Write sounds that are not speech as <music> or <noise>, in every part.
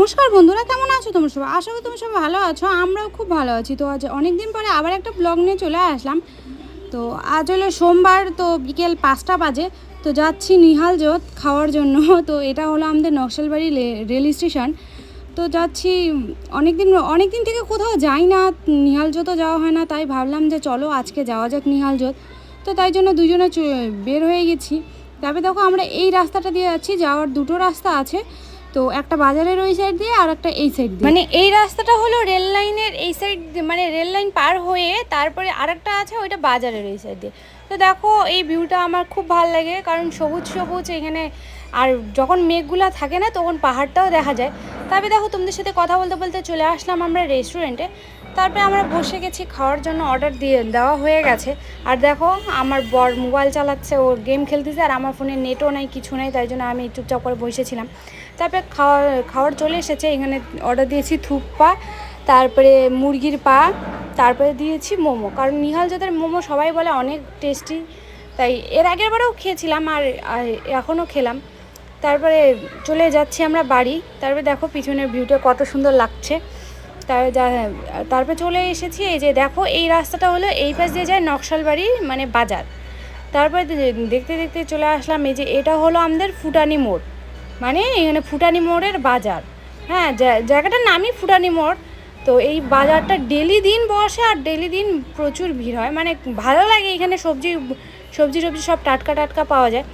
নমস্কার বন্ধুরা, কেমন আছো তোমরা সবাই? আশা করি তোমরা সবাই ভালো আছো, আমরাও খুব ভালো আছি। তো আজ অনেক দিন পরে আবার একটা ব্লগ নিয়ে চলে আসলাম। তো আজ হলো সোমবার, তো বিকেল পাঁচটা বাজে। তো যাচ্ছি নিহাল জোত খাওয়ার জন্য। <laughs> তো এটা হলো আমাদের নকশালবাড়ি রেল স্টেশন। তো যাচ্ছি অনেক দিন অনেক দিন থেকে কোথাও যাই না, নিহাল জোতও যাওয়া হয় না, তাই ভাবলাম যে চলো আজকে যাওয়া যাক নিহাল জোত। তো তাই জন্য দুজনে বের হয়ে গেছি। তবে দেখো আমরা এই রাস্তাটা দিয়ে যাচ্ছি, যাওয়ার দুটো রাস্তা আছে। তো একটা বাজারের ওই সাইড দিয়ে আর একটা এই সাইড দিয়ে। মানে এই রাস্তাটা হলো রেল লাইনের এই সাইড মানে রেল লাইন পার হয়ে তারপরে আর একটা আছে ওইটা বাজারের এই সাইড দিয়ে। তো দেখো, এই ভিউটা আমার খুব ভালো লাগে, কারণ সবুজ সবুজ এখানে, আর যখন মেঘগুলো থাকে না, তখন পাহাড়টাও দেখা যায়। তবে দেখো, তোমাদের সাথে কথা বলতে বলতে চলে আসলাম আমরা রেস্টুরেন্টে তারপরে আমরা বসে গেছি, খাওয়ার জন্য অর্ডার দিয়ে দেওয়া হয়ে গেছে। আর দেখো, আমার বর মোবাইল চালাচ্ছে, ও গেম খেলতেছে, আর আমার ফোনে নেটও নাই, কিছু নাই, তাই জন্য আমি চুপচাপ করে বসেছিলাম। তারপরে খাওয়ার খাওয়ার চলে এসেছে, এখানে অর্ডার দিয়েছি থুপ্পা, তারপরে মুরগির পা, তারপরে দিয়েছি মোমো। কারণ নিহাল জাতের মোমো সবাই বলে অনেক টেস্টি তাই এর আগের বারেও খেয়েছিলাম, আর এখনও খেলাম। তারপরে চলে যাচ্ছি আমরা বাড়ি, তারপরে দেখো পিছনের ভিউটা কত সুন্দর লাগছে। তার তারপরে চলে এসেছি এই যে দেখো, এই রাস্তাটা হলো এই পাশ দিয়ে যায় নকশালবাড়ি মানে বাজার। তারপরে দেখতে দেখতে চলে আসলাম, এই যে এটা হলো আমাদের ফুটানি মোড়। মানে এখানে ফুটানি মোড়ের বাজার। হ্যাঁ জায়গাটার নামই ফুটানি মোড়। তো এই বাজারটা ডেলি দিন বসে আর ডেলি দিন প্রচুর ভিড় হয়। মানে ভালো লাগে এখানে সবজি সবজি টবজি সব টাটকা টাটকা পাওয়া যায়।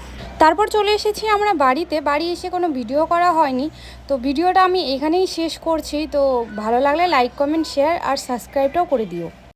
তারপর চলে এসেছি আমরা বাড়িতে। বাড়ি এসে কোনো ভিডিও করা হয়নি। তো ভিডিওটা আমি এখানেই শেষ করছি। তো ভালো লাগলে লাইক কমেন্ট শেয়ার আর সাবস্ক্রাইবটাও করে দিও।